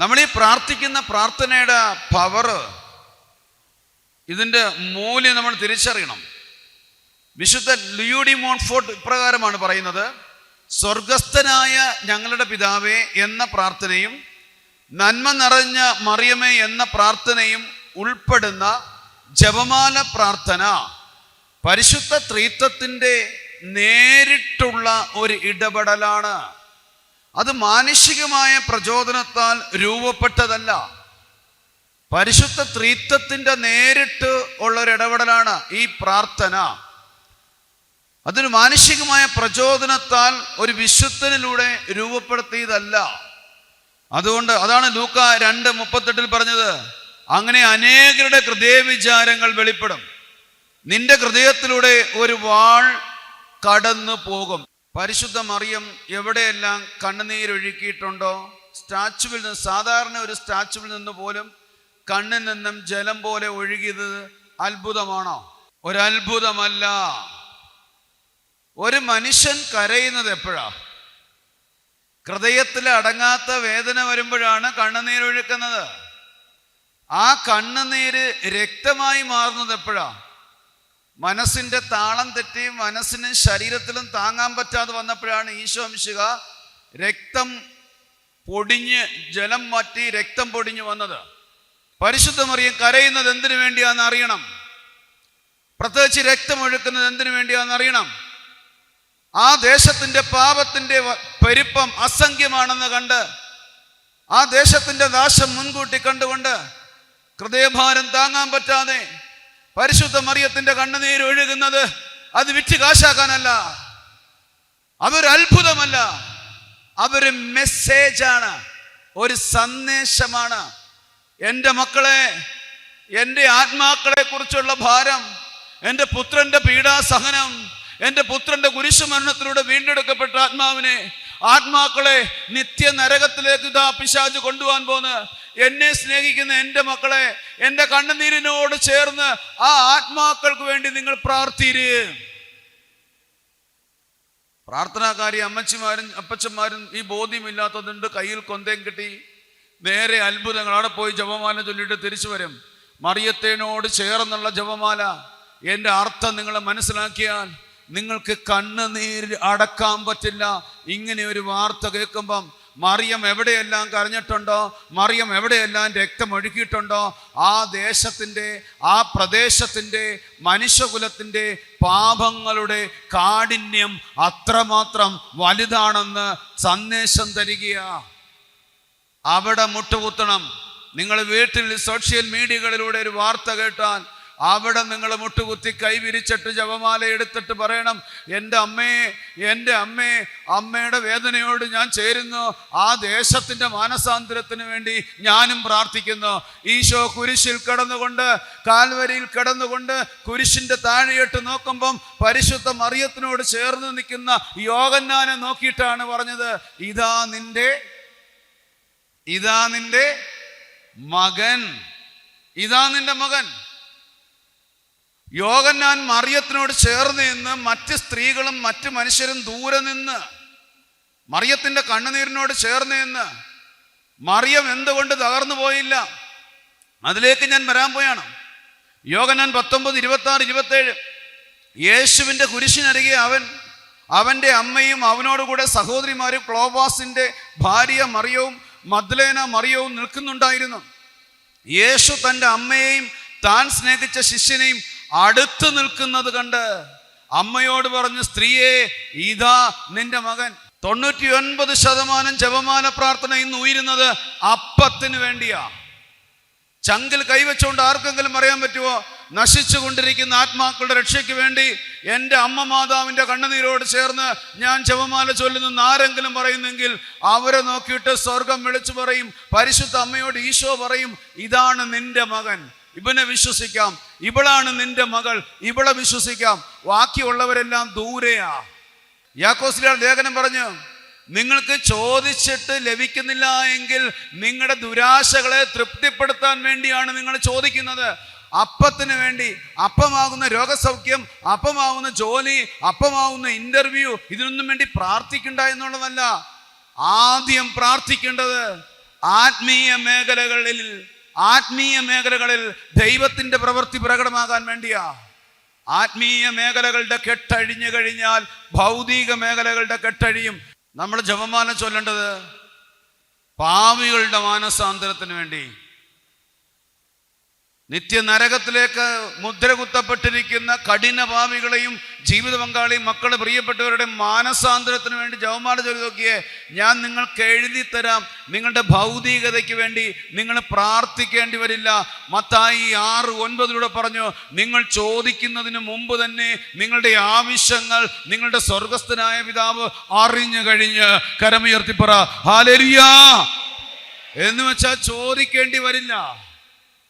നമ്മൾ ഈ പ്രാർത്ഥിക്കുന്ന പ്രാർത്ഥനയുടെ പവർ ഇതിന്റെ മൂല്യം നമ്മൾ തിരിച്ചറിയണം. വിശുദ്ധ ലിയൂഡി മോൺഫോർട്ട് ഇപ്രകാരമാണ് പറയുന്നത് സ്വർഗസ്ഥനായ ഞങ്ങളുടെ പിതാവേ എന്ന പ്രാർത്ഥനയും നന്മ നിറഞ്ഞ മറിയമേ എന്ന പ്രാർത്ഥനയും ഉൾപ്പെടുന്ന ജപമാല പ്രാർത്ഥന പരിശുദ്ധ ത്രീത്വത്തിന്റെ നേരിട്ടുള്ള ഒരു ഇടപെടലാണ്. അത് മാനുഷികമായ പ്രചോദനത്താൽ രൂപപ്പെട്ടതല്ല. പരിശുദ്ധ ത്രീത്വത്തിന്റെ നേരിട്ട് ഉള്ള ഒരു ഇടപെടലാണ് ഈ പ്രാർത്ഥന. അതൊരു മാനുഷികമായ പ്രചോദനത്താൽ ഒരു വിശുദ്ധനിലൂടെ രൂപപ്പെടുത്തിയതല്ല. അതുകൊണ്ട് അതാണ് ലൂക്ക രണ്ട് മുപ്പത്തെട്ടിൽ പറഞ്ഞത് അങ്ങനെ അനേകരുടെ ഹൃദയവിചാരങ്ങൾ വെളിപ്പെടും. നിന്റെ ഹൃദയത്തിലൂടെ ഒരു വാൾ കടന്നു പോകും പരിശുദ്ധ മറിയം എവിടെയെല്ലാം കണ്ണുനീരൊഴുക്കിയിട്ടുണ്ടോ സ്റ്റാച്ചുവിൽ നിന്ന് സാധാരണ ഒരു സ്റ്റാച്ചുവിൽ നിന്ന് പോലും കണ്ണിൽ നിന്നും ജലം പോലെ ഒഴുകിയത് അത്ഭുതമാണോ? ഒരത്ഭുതമല്ല. ഒരു മനുഷ്യൻ കരയുന്നത് എപ്പോഴാ? ഹൃദയത്തിൽ അടങ്ങാത്ത വേദന വരുമ്പോഴാണ് കണ്ണുനീരൊഴുക്കുന്നത്. ആ കണ്ണുനീര് രക്തമായി മാറുന്നത് എപ്പോഴാ? മനസ്സിന്റെ താളം തെറ്റി മനസ്സിനും ശരീരത്തിലും താങ്ങാൻ പറ്റാതെ വന്നപ്പോഴാണ് ഈശോ മിശിക രക്തം പൊടിഞ്ഞ് ജലം മാറ്റി രക്തം പൊടിഞ്ഞു വന്നത്. പരിശുദ്ധ മറിയം കരയുന്നത് എന്തിനു വേണ്ടിയാണെന്ന് അറിയണം. പ്രത്യേകിച്ച് രക്തമൊഴുക്കുന്നത് എന്തിനു വേണ്ടിയാണെന്ന് അറിയണം. ആ ദേശത്തിന്റെ പാപത്തിന്റെ പെരുപ്പം അസംഖ്യമാണെന്ന് കണ്ട് ആ ദേശത്തിന്റെ നാശം മുൻകൂട്ടി കണ്ടുകൊണ്ട് ഹൃദയഭാരം താങ്ങാൻ പറ്റാതെ പരിശുദ്ധ മറിയത്തിന്റെ കണ്ണുനീര് ഒഴുകുന്നത് അത് വിറ്റ് കാശാക്കാനല്ല. അവരത്ഭുതമല്ല അതൊരു മെസ്സേജാണ്. ഒരു സന്ദേശമാണ്. എന്റെ മക്കളെ എന്റെ ആത്മാക്കളെ കുറിച്ചുള്ള ഭാരം എന്റെ പുത്രന്റെ പീഡാസഹനം എന്റെ പുത്രന്റെ കുരിശുമരണത്തിലൂടെ വീണ്ടെടുക്കപ്പെട്ട ആത്മാവിനെ ആത്മാക്കളെ നിത്യ നരകത്തിലേക്ക് ഇതാ പിശാജ് കൊണ്ടുപോകാൻ പോന്ന് എന്നെ സ്നേഹിക്കുന്ന എന്റെ മക്കളെ എന്റെ കണ്ണുനീരിനോട് ചേർന്ന് ആ ആത്മാക്കൾക്ക് വേണ്ടി നിങ്ങൾ പ്രാർത്ഥിര്. പ്രാർത്ഥനാകാരി അമ്മച്ചിമാരും അപ്പച്ചന്മാരും ഈ ബോധ്യമില്ലാത്തതുണ്ട്. കയ്യിൽ കൊന്തയും കിട്ടി. നേരെ അത്ഭുതങ്ങൾ. അവിടെ പോയി ജപമാല ചൊല്ലിട്ട് തിരിച്ചു വരും. മറിയത്തേനോട് ചേർന്നുള്ള ജപമാല. എന്റെ അർത്ഥം നിങ്ങൾ മനസ്സിലാക്കിയാൽ നിങ്ങൾക്ക് കണ്ണുനീര് അടക്കാൻ പറ്റില്ല. ഇങ്ങനെ ഒരു വാർത്ത കേൾക്കുമ്പം മറിയം എവിടെയെല്ലാം കരഞ്ഞിട്ടുണ്ടോ മറിയം എവിടെയെല്ലാം രക്തമൊഴുക്കിയിട്ടുണ്ടോ ആ ദേശത്തിന്റെ ആ പ്രദേശത്തിന്റെ മനുഷ്യകുലത്തിന്റെ പാപങ്ങളുടെ കാഠിന്യം അത്രമാത്രം വലുതാണെന്ന് സന്ദേശം തരികയാ. അവിടെ മുട്ടുകുത്തണം. നിങ്ങൾ വീട്ടിൽ സോഷ്യൽ മീഡിയകളിലൂടെ ഒരു വാർത്ത കേട്ടാൽ അവിടെ നിങ്ങൾ മുട്ടുകുത്തി കൈവിരിച്ചിട്ട് ജപമാല എടുത്തിട്ട് പറയണം എന്റെ അമ്മയെ എന്റെ അമ്മയെ അമ്മയുടെ വേദനയോട് ഞാൻ ചേരുന്നു. ആ ദേശത്തിന്റെ മാനസാന്തരത്തിന് വേണ്ടി ഞാനും പ്രാർത്ഥിക്കുന്നു. ഈശോ കുരിശിൽ കിടന്നുകൊണ്ട് കാൽവരിയിൽ കിടന്നുകൊണ്ട് കുരിശിന്റെ താഴെയിട്ട് നോക്കുമ്പം പരിശുദ്ധ മറിയത്തിനോട് ചേർന്ന് നിൽക്കുന്ന യോഗന്നാനെ നോക്കിയിട്ടാണ് പറഞ്ഞത് ഇതാ നിന്റെ ഇതാ നിന്റെ മകൻ ഇതാ നിന്റെ മകൻ. യോഗന്നാൻ മറിയത്തിനോട് ചേർന്ന് നിന്ന് മറ്റ് സ്ത്രീകളും മറ്റ് മനുഷ്യരും ദൂരെ നിന്ന് മറിയത്തിന്റെ കണ്ണുനീരിനോട് ചേർന്ന് നിന്ന് മറിയം എന്തുകൊണ്ട് തകർന്നു പോയില്ല? അതിലേക്ക് ഞാൻ വരാൻ പോയാണ്. യോഗനാൻ പത്തൊമ്പത് ഇരുപത്തി ആറ് ഇരുപത്തേഴ്. യേശുവിന്റെ കുരിശിനരികെ അവൻ അവന്റെ അമ്മയും അവനോടുകൂടെ സഹോദരിമാരും ക്ലോബാസിന്റെ ഭാര്യ മറിയവും മദ്ലേന മറിയവും നിൽക്കുന്നുണ്ടായിരുന്നു. യേശു തന്റെ അമ്മയെയും താൻ സ്നേഹിച്ച ശിഷ്യനെയും അടുത്ത് നിൽക്കുന്നത് കണ്ട് അമ്മയോട് പറഞ്ഞു സ്ത്രീയെ ഇതാ നിന്റെ മകൻ. തൊണ്ണൂറ്റി ഒൻപത് ശതമാനം ജപമാല പ്രാർത്ഥന ഇന്ന് ഉയരുന്നത് അപ്പത്തിന് വേണ്ടിയാ. ചങ്കിൽ കൈവച്ചുകൊണ്ട് ആർക്കെങ്കിലും അറിയാൻ പറ്റുമോ നശിച്ചു കൊണ്ടിരിക്കുന്ന ആത്മാക്കളുടെ രക്ഷയ്ക്ക് വേണ്ടി എന്റെ അമ്മ മാതാവിന്റെ കണ്ണുനീരോട് ചേർന്ന് ഞാൻ ജപമാല ചൊല്ലുന്നെന്ന് ആരെങ്കിലും പറയുന്നെങ്കിൽ അവരെ നോക്കിയിട്ട് സ്വർഗം വിളിച്ചു പറയും. പരിശുദ്ധ അമ്മയോട് ഈശോ പറയും ഇതാണ് നിന്റെ മകൻ. ഇവനെ വിശ്വസിക്കാം. ഇവളാണ് നിന്റെ മകൾ. ഇവളെ വിശ്വസിക്കാം. ബാക്കിയുള്ളവരെല്ലാം ദൂരെയാ. യാക്കോസിലാൽ ലേഖനം പറഞ്ഞു നിങ്ങൾക്ക് ചോദിച്ചിട്ട് ലഭിക്കുന്നില്ല എങ്കിൽ നിങ്ങളുടെ ദുരാശകളെ തൃപ്തിപ്പെടുത്താൻ വേണ്ടിയാണ് നിങ്ങൾ ചോദിക്കുന്നത്. അപ്പത്തിന് വേണ്ടി അപ്പമാകുന്ന രോഗസൗഖ്യം അപ്പമാകുന്ന ജോലി അപ്പമാകുന്ന ഇന്റർവ്യൂ ഇതിനൊന്നും വേണ്ടി പ്രാർത്ഥിക്കണ്ട എന്നുള്ളതല്ല. ആദ്യം പ്രാർത്ഥിക്കേണ്ടത് ആത്മീയ മേഖലകളിൽ ആത്മീയ മേഖലകളിൽ ദൈവത്തിന്റെ പ്രവൃത്തി പ്രകടമാകാൻ വേണ്ടിയാ. ആത്മീയ മേഖലകളുടെ കെട്ടഴിഞ്ഞു കഴിഞ്ഞാൽ ഭൗതിക മേഖലകളുടെ കെട്ടഴിയും. നമ്മൾ ജപമാല ചൊല്ലേണ്ടത് പാവികളുടെ മാനസാന്തരത്തിന് വേണ്ടി. നിത്യ നരകത്തിലേക്ക് മുദ്ര കുത്തപ്പെട്ടിരിക്കുന്ന കഠിന പാവികളെയും ജീവിത പങ്കാളിയും മക്കളെ പ്രിയപ്പെട്ടവരുടെ മാനസാന്തരത്തിന് വേണ്ടി ജവമാല ചൊല്ലി നോക്കിയേ ഞാൻ നിങ്ങൾക്ക് എഴുതി തരാം. നിങ്ങളുടെ ഭൗതികതയ്ക്ക് വേണ്ടി നിങ്ങൾ പ്രാർത്ഥിക്കേണ്ടി വരില്ല. മത്തായി ആറ് ഒൻപതിലൂടെ പറഞ്ഞു നിങ്ങൾ ചോദിക്കുന്നതിന് മുമ്പ് തന്നെ നിങ്ങളുടെ ആവശ്യങ്ങൾ നിങ്ങളുടെ സ്വർഗസ്ഥനായ പിതാവ് അറിഞ്ഞു കഴിഞ്ഞ് കരമുയർത്തിപ്പറ ഹാലരിയ എന്ന് വെച്ചാൽ ചോദിക്കേണ്ടി വരില്ല.